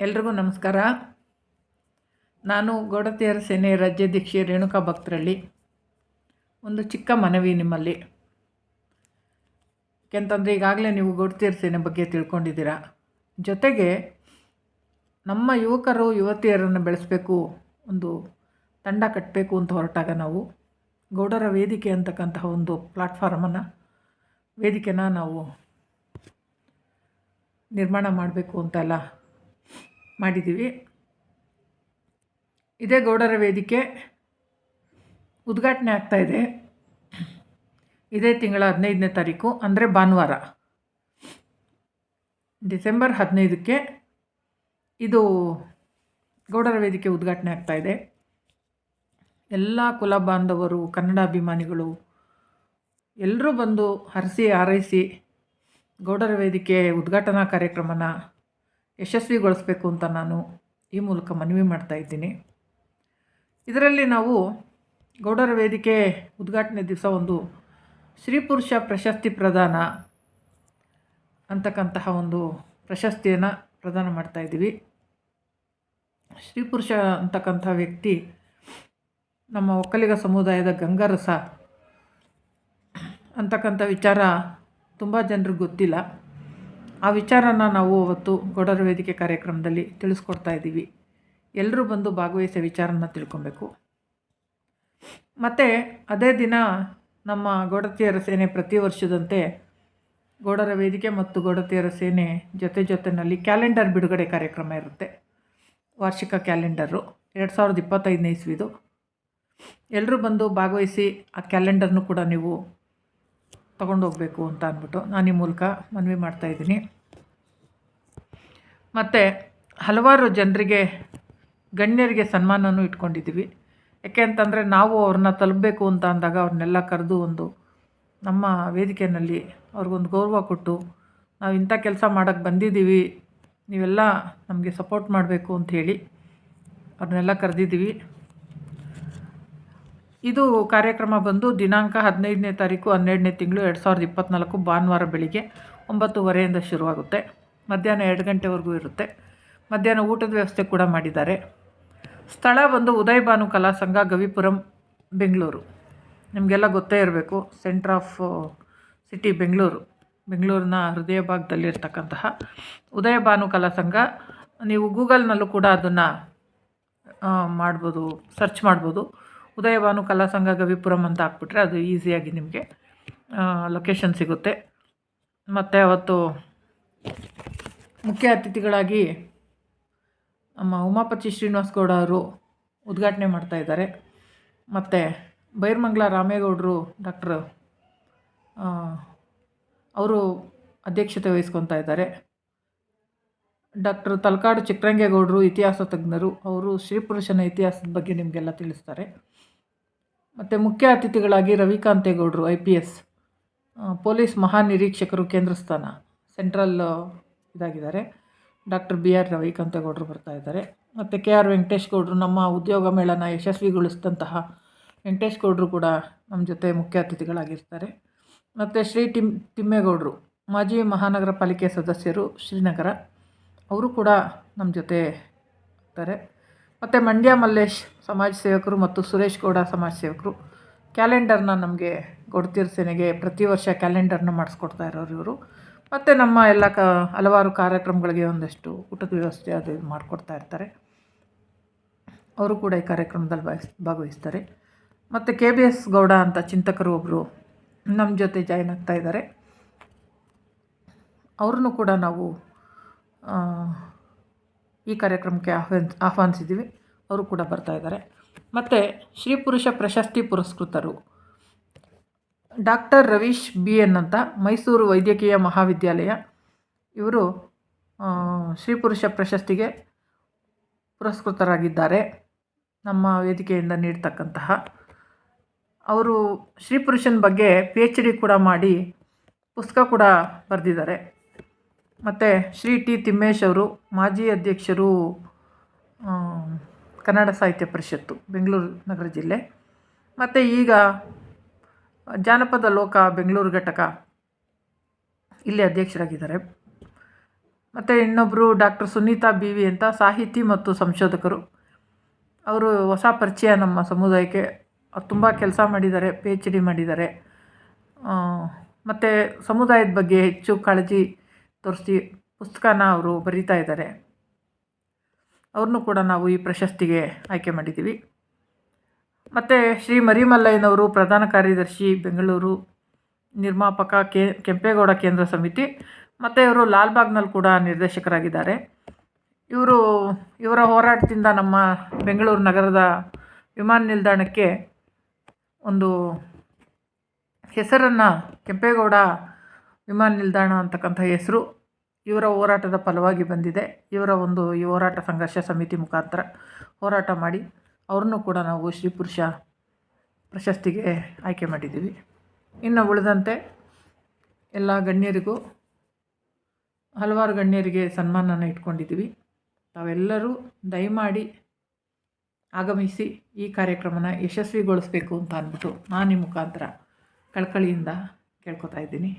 ಎಲ್ರಿಗೂ ನಮಸ್ಕಾರ. ನಾನು ಗೋಡತಿಯರ ಸೇನೆ ರಾಜ್ಯಾಧ್ಯಕ್ಷೆ ರೇಣುಕಾ ಭಕ್ತರಲ್ಲಿ ಒಂದು ಚಿಕ್ಕ ಮನವಿ ನಿಮ್ಮಲ್ಲಿ. ಯಾಕೆಂತಂದರೆ ಈಗಾಗಲೇ ನೀವು ಗೋಡತಿಯರ ಸೇನೆ ಬಗ್ಗೆ ತಿಳ್ಕೊಂಡಿದ್ದೀರಾ. ಜೊತೆಗೆ ನಮ್ಮ ಯುವಕರು, ಯುವತಿಯರನ್ನು ಬೆಳೆಸಬೇಕು, ಒಂದು ತಂಡ ಕಟ್ಟಬೇಕು ಅಂತ ಹೊರಟಾಗ ನಾವು ಗೌಡರ ವೇದಿಕೆ ಅಂತಕ್ಕಂತಹ ಒಂದು ಪ್ಲಾಟ್ಫಾರ್ಮನ್ನು, ವೇದಿಕೆನ ನಾವು ನಿರ್ಮಾಣ ಮಾಡಬೇಕು ಅಂತೆಲ್ಲ ಮಾಡಿದ್ದೀವಿ. ಇದೇ ಗೌಡರ ವೇದಿಕೆ ಉದ್ಘಾಟನೆ ಆಗ್ತಾಯಿದೆ ಇದೇ. ತಿಂಗಳ ಹದಿನೈದನೇ ತಾರೀಕು, ಅಂದರೆ ಭಾನುವಾರ. ಡಿಸೆಂಬರ್ ಹದಿನೈದಕ್ಕೆ ಇದು ಗೌಡರ ವೇದಿಕೆ ಉದ್ಘಾಟನೆ ಆಗ್ತಾಯಿದೆ ಎಲ್ಲ ಕುಲ ಬಾಂಧವರು ಕನ್ನಡಾಭಿಮಾನಿಗಳು ಎಲ್ಲರೂ ಬಂದು ಹರಸಿ, ಹಾರೈಸಿ ಗೌಡರ ವೇದಿಕೆ ಉದ್ಘಾಟನಾ ಕಾರ್ಯಕ್ರಮನ ಯಶಸ್ವಿಗೊಳಿಸಬೇಕು ಅಂತ ನಾನು ಈ ಮೂಲಕ ಮನವಿ ಮಾಡ್ತಾ ಇದ್ದೀನಿ. ಇದರಲ್ಲಿ ನಾವು ಗೌಡರ ವೇದಿಕೆ ಉದ್ಘಾಟನೆ ದಿವಸ ಒಂದು ಸ್ತ್ರೀ ಪುರುಷ ಪ್ರಶಸ್ತಿ ಪ್ರದಾನ ಅಂತಕ್ಕಂತಹ ಒಂದು ಪ್ರಶಸ್ತಿಯನ್ನು ಪ್ರದಾನ ಮಾಡ್ತಾ ಇದ್ದೀವಿ. ಸ್ತ್ರೀ ಪುರುಷ ಅಂತಕ್ಕಂಥ ವ್ಯಕ್ತಿ ನಮ್ಮ ಒಕ್ಕಲಿಗ ಸಮುದಾಯದ ಗಂಗರಸ ಅಂತಕ್ಕಂಥ ವಿಚಾರ ತುಂಬ ಜನರಿಗೆ ಗೊತ್ತಿಲ್ಲ. ಆ ವಿಚಾರನ ನಾವು ಅವತ್ತು ಗೌಡರ ವೇದಿಕೆ ಕಾರ್ಯಕ್ರಮದಲ್ಲಿ ತಿಳಿಸ್ಕೊಡ್ತಾ ಇದ್ದೀವಿ. ಎಲ್ಲರೂ ಬಂದು ಭಾಗವಹಿಸೋ ವಿಚಾರನ ತಿಳ್ಕೊಬೇಕು. ಮತ್ತು ಅದೇ ದಿನ ನಮ್ಮ ಗೋಡತಿಯರ ಸೇನೆ ಪ್ರತಿ ವರ್ಷದಂತೆ ಗೋಡರ ವೇದಿಕೆ ಮತ್ತು ಗೋಡತಿಯರ ಸೇನೆ ಜೊತೆ ಜೊತೆಯಲ್ಲಿ ಕ್ಯಾಲೆಂಡರ್ ಬಿಡುಗಡೆ ಕಾರ್ಯಕ್ರಮ ಇರುತ್ತೆ. ವಾರ್ಷಿಕ ಕ್ಯಾಲೆಂಡರು ಎರಡು ಸಾವಿರದ ಇಪ್ಪತ್ತೈದನೇ ಇಸ್ವಿದು. ಎಲ್ಲರೂ ಬಂದು ಭಾಗವಹಿಸಿ ಆ ಕ್ಯಾಲೆಂಡರ್ನು ಕೂಡ ನೀವು ತೊಗೊಂಡೋಗ್ಬೇಕು ಅಂತ ಅಂದ್ಬಿಟ್ಟು ನಾನು ಈ ಮೂಲಕ ಮನವಿ ಮಾಡ್ತಾಯಿದ್ದೀನಿ ಮತ್ತು ಹಲವಾರು ಜನರಿಗೆ ಗಣ್ಯರಿಗೆ ಸನ್ಮಾನನೂ ಇಟ್ಕೊಂಡಿದ್ದೀವಿ. ಯಾಕೆ ಅಂತಂದರೆ ನಾವು ಅವ್ರನ್ನ ತಲುಪಬೇಕು ಅಂತ ಅಂದಾಗ ಅವ್ರನ್ನೆಲ್ಲ ಕರೆದು ಒಂದು ನಮ್ಮ ವೇದಿಕೆಯಲ್ಲಿ ಅವ್ರಿಗೊಂದು ಗೌರವ ಕೊಟ್ಟು ನಾವು ಇಂಥ ಕೆಲಸ ಮಾಡೋಕ್ಕೆ ಬಂದಿದ್ದೀವಿ, ನೀವೆಲ್ಲ ನಮಗೆ ಸಪೋರ್ಟ್ ಮಾಡಬೇಕು ಅಂಥೇಳಿ ಅವ್ರನ್ನೆಲ್ಲ ಕರೆದಿದ್ದೀವಿ. ಇದು ಕಾರ್ಯಕ್ರಮ ಬಂದು ದಿನಾಂಕ ಹದಿನೈದನೇ ತಾರೀಕು, ಹನ್ನೆರಡನೇ ತಿಂಗಳು ಎರಡು ಸಾವಿರದ ಇಪ್ಪತ್ತ್ನಾಲ್ಕು ಭಾನುವಾರ ಬೆಳಿಗ್ಗೆ ಒಂಬತ್ತುವರೆಯಿಂದ ಶುರುವಾಗುತ್ತೆ. ಮಧ್ಯಾಹ್ನ ಎರಡು ಗಂಟೆವರೆಗೂ ಇರುತ್ತೆ. ಮಧ್ಯಾಹ್ನ ಊಟದ ವ್ಯವಸ್ಥೆ ಕೂಡ ಮಾಡಿದ್ದಾರೆ. ಸ್ಥಳ ಬಂದು ಉದಯ ಭಾನು ಕಲಾ ಸಂಘ, ಗವಿಪುರಂ, ಬೆಂಗಳೂರು. ನಿಮಗೆಲ್ಲ ಗೊತ್ತೇ ಇರಬೇಕು ಸೆಂಟ್ರ್ ಆಫ್ ಸಿಟಿ ಬೆಂಗಳೂರು. ಬೆಂಗಳೂರಿನ ಹೃದಯ ಭಾಗದಲ್ಲಿರ್ತಕ್ಕಂತಹ ಉದಯ ಭಾನು ಕಲಾ ಸಂಘ. ನೀವು ಗೂಗಲ್ನಲ್ಲೂ ಕೂಡ ಅದನ್ನು ಮಾಡ್ಬೋದು ಸರ್ಚ್ ಮಾಡ್ಬೋದು. ಉದಯ ಕಲಾಸಂಘ ಕಲಾ ಸಂಘ ಗವಿಪುರಂ ಅಂತ ಹಾಕ್ಬಿಟ್ರೆ ಅದು ಈಸಿಯಾಗಿ ನಿಮಗೆ ಲೊಕೇಶನ್ ಸಿಗುತ್ತೆ. ಮತ್ತು ಅವತ್ತು ಮುಖ್ಯ ಅತಿಥಿಗಳಾಗಿ ನಮ್ಮ ಉಮಾಪತಿ ಶ್ರೀನಿವಾಸ ಗೌಡ ಅವರು ಉದ್ಘಾಟನೆ ಮಾಡ್ತಾಯಿದ್ದಾರೆ ಮತ್ತು ಬೈರ್ಮಂಗ್ಲ ರಾಮೇಗೌಡರು ಡಾಕ್ಟ್ರ್ ಅವರು ಅಧ್ಯಕ್ಷತೆ ವಹಿಸ್ಕೊತಾ ಇದ್ದಾರೆ. ಡಾಕ್ಟ್ರ್ ತಲಕಾಡು ಚಿಕ್ಕರಂಗೇಗೌಡರು ಇತಿಹಾಸ ತಜ್ಞರು, ಅವರು ಶ್ರೀಪುರುಷನ ಇತಿಹಾಸದ ಬಗ್ಗೆ ನಿಮಗೆಲ್ಲ ತಿಳಿಸ್ತಾರೆ. ಮತ್ತು ಮುಖ್ಯ ಅತಿಥಿಗಳಾಗಿ ರವಿಕಾಂತೇಗೌಡರು, ಐ ಪಿ ಎಸ್ ಪೊಲೀಸ್ ಮಹಾನಿರೀಕ್ಷಕರು ಕೇಂದ್ರ ಸ್ಥಾನ ಸೆಂಟ್ರಲ್ ಇದಾಗಿದ್ದಾರೆ. ಡಾಕ್ಟರ್ ಬಿ ಆರ್ ರವಿಕಾಂತೇಗೌಡರು ಬರ್ತಾ ಇದ್ದಾರೆ. ಮತ್ತು ಕೆ ಆರ್ ವೆಂಕಟೇಶ್ ಗೌಡರು ನಮ್ಮ ಉದ್ಯೋಗ ಮೇಳನ ಯಶಸ್ವಿಗೊಳಿಸಿದಂತಹ ವೆಂಕಟೇಶ್ ಗೌಡರು ಕೂಡ ನಮ್ಮ ಜೊತೆ ಮುಖ್ಯ ಅತಿಥಿಗಳಾಗಿರ್ತಾರೆ. ಮತ್ತು ಶ್ರೀ ಟಿಮ್, ತಿಮ್ಮೇಗೌಡರು, ಮಾಜಿ ಮಹಾನಗರ ಪಾಲಿಕೆ ಸದಸ್ಯರು, ಶ್ರೀನಗರ. ಅವರು ಕೂಡ ನಮ್ಮ ಜೊತೆ ಇರ್ತಾರೆ ಮತ್ತು ಮಂಡ್ಯ ಮಲ್ಲೇಶ್ ಸಮಾಜ ಸೇವಕರು ಮತ್ತು ಸುರೇಶ್ ಗೌಡ ಸಮಾಜ ಸೇವಕರು, ಕ್ಯಾಲೆಂಡರ್ನ ನಮಗೆ ಕೊಡ್ತೀರ ಸೇನೆಗೆ ಪ್ರತಿ ವರ್ಷ ಕ್ಯಾಲೆಂಡರ್ನ ಮಾಡಿಸ್ಕೊಡ್ತಾ ಇರೋರು ಇವರು. ಮತ್ತು ನಮ್ಮ ಎಲ್ಲ ಕ, ಹಲವಾರು ಕಾರ್ಯಕ್ರಮಗಳಿಗೆ ಒಂದಷ್ಟು ಊಟದ ವ್ಯವಸ್ಥೆ ಅದು ಮಾಡಿಕೊಡ್ತಾ ಇರ್ತಾರೆ. ಅವರು ಕೂಡ ಈ ಕಾರ್ಯಕ್ರಮದಲ್ಲಿ ಭಾಗಿಸ್, ಭಾಗವಹಿಸ್ತಾರೆ. ಮತ್ತು ಕೆ ಬಿ ಎಸ್ ಗೌಡ ಅಂತ ಚಿಂತಕರು ಒಬ್ಬರು ನಮ್ಮ ಜೊತೆ ಜಾಯ್ನ್ ಆಗ್ತಾ ಇದ್ದಾರೆ. ಅವ್ರನ್ನೂ ಕೂಡ ನಾವು ಈ ಕಾರ್ಯಕ್ರಮಕ್ಕೆ ಆಹ್ವಾನ್, ಆಹ್ವಾನಿಸಿದ್ದೀವಿ. ಅವರು ಕೂಡ ಬರ್ತಾ ಇದ್ದಾರೆ. ಮತ್ತು ಶ್ರೀ ಪುರುಷ ಪ್ರಶಸ್ತಿ ಪುರಸ್ಕೃತರು. ಡಾಕ್ಟರ್ ರವೀಶ್ ಬಿ ಎನ್ ಅಂತ ಮೈಸೂರು ವೈದ್ಯಕೀಯ ಮಹಾವಿದ್ಯಾಲಯ. ಇವರು ಶ್ರೀ ಪುರುಷ ಪ್ರಶಸ್ತಿಗೆ ಪುರಸ್ಕೃತರಾಗಿದ್ದಾರೆ. ನಮ್ಮ ವೇದಿಕೆಯಿಂದ ನೀಡ್ತಕ್ಕಂತಹ. ಅವರು ಶ್ರೀ ಪುರುಷನ ಬಗ್ಗೆ ಪಿ ಎಚ್ ಡಿ ಕೂಡ ಮಾಡಿ ಪುಸ್ತಕ ಕೂಡ ಬರೆದಿದ್ದಾರೆ. ಮತ್ತು ಶ್ರೀ ಟಿ ತಿಮ್ಮೇಶ್ ಅವರು ಮಾಜಿ ಅಧ್ಯಕ್ಷರು ಕನ್ನಡ ಸಾಹಿತ್ಯ ಪರಿಷತ್ತು, ಬೆಂಗಳೂರು ನಗರ ಜಿಲ್ಲೆ. ಮತ್ತು ಈಗ ಜಾನಪದ ಲೋಕ ಬೆಂಗಳೂರು ಘಟಕ ಇಲ್ಲಿ ಅಧ್ಯಕ್ಷರಾಗಿದ್ದಾರೆ. ಮತ್ತು ಇನ್ನೊಬ್ಬರು ಡಾಕ್ಟರ್ ಸುನೀತಾ ಬಿ ವಿ ಅಂತ ಸಾಹಿತಿ ಮತ್ತು ಸಂಶೋಧಕರು. ಅವರು ಹೊಸ ಪರಿಚಯ ನಮ್ಮ ಸಮುದಾಯಕ್ಕೆ, ತುಂಬ ಕೆಲಸ ಮಾಡಿದ್ದಾರೆ ಪಿ ಎಚ್ ಡಿ ಮಾಡಿದ್ದಾರೆ. ಮತ್ತು ಸಮುದಾಯದ ಬಗ್ಗೆ ಹೆಚ್ಚು ಕಾಳಜಿ ತೋರಿಸಿ ಪುಸ್ತಕನ ಅವರು ಬರೀತಾ ಇದ್ದಾರೆ. ಅವ್ರನ್ನೂ ಕೂಡ ನಾವು ಈ ಪ್ರಶಸ್ತಿಗೆ ಆಯ್ಕೆ ಮಾಡಿದ್ದೀವಿ. ಮತ್ತು ಶ್ರೀ ಮರಿಮಲ್ಲಯ್ಯನವರು ಪ್ರಧಾನ ಕಾರ್ಯದರ್ಶಿ, ಬೆಂಗಳೂರು ನಿರ್ಮಾಪಕ, ಕೆ, ಕೆಂಪೇಗೌಡ ಕೇಂದ್ರ ಸಮಿತಿ. ಮತ್ತು ಇವರು ಲಾಲ್ಬಾಗ್ನಲ್ಲಿ ಕೂಡ ನಿರ್ದೇಶಕರಾಗಿದ್ದಾರೆ. ಇವರು ಇವರ ಹೋರಾಟದಿಂದ ನಮ್ಮ ಬೆಂಗಳೂರು ನಗರದ ವಿಮಾನ ನಿಲ್ದಾಣಕ್ಕೆ ಒಂದು ಹೆಸರನ್ನು ಕೆಂಪೇಗೌಡ ವಿಮಾನ ನಿಲ್ದಾಣ ಅಂತಕ್ಕಂಥ ಹೆಸರು ಇವರ ಹೋರಾಟದ ಫಲವಾಗಿ ಬಂದಿದೆ. ಇವರ ಒಂದು ಈ ಹೋರಾಟ ಸಂಘರ್ಷ ಸಮಿತಿ ಮುಖಾಂತರ ಹೋರಾಟ ಮಾಡಿ ಅವ್ರನ್ನೂ ಕೂಡ ನಾವು ಶ್ರೀ ಪುರುಷ ಪ್ರಶಸ್ತಿಗೆ ಆಯ್ಕೆ ಮಾಡಿದ್ದೀವಿ. ಇನ್ನು ಉಳಿದಂತೆ ಎಲ್ಲ ಗಣ್ಯರಿಗೂ ಹಲವಾರು ಗಣ್ಯರಿಗೆ ಸನ್ಮಾನನ ಇಟ್ಕೊಂಡಿದ್ದೀವಿ. ತಾವೆಲ್ಲರೂ ದಯಮಾಡಿ ಆಗಮಿಸಿ ಈ ಕಾರ್ಯಕ್ರಮನ ಯಶಸ್ವಿಗೊಳಿಸ್ಬೇಕು ಅಂತ ಅಂದ್ಬಿಟ್ಟು ನಾನು ಈ ಮುಖಾಂತರ ಕಳ್ಕಳಿಯಿಂದ ಕೇಳ್ಕೊತಾ ಇದ್ದೀನಿ.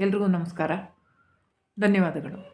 ಎಲ್ರಿಗೂ ನಮಸ್ಕಾರ. ಧನ್ಯವಾದಗಳು.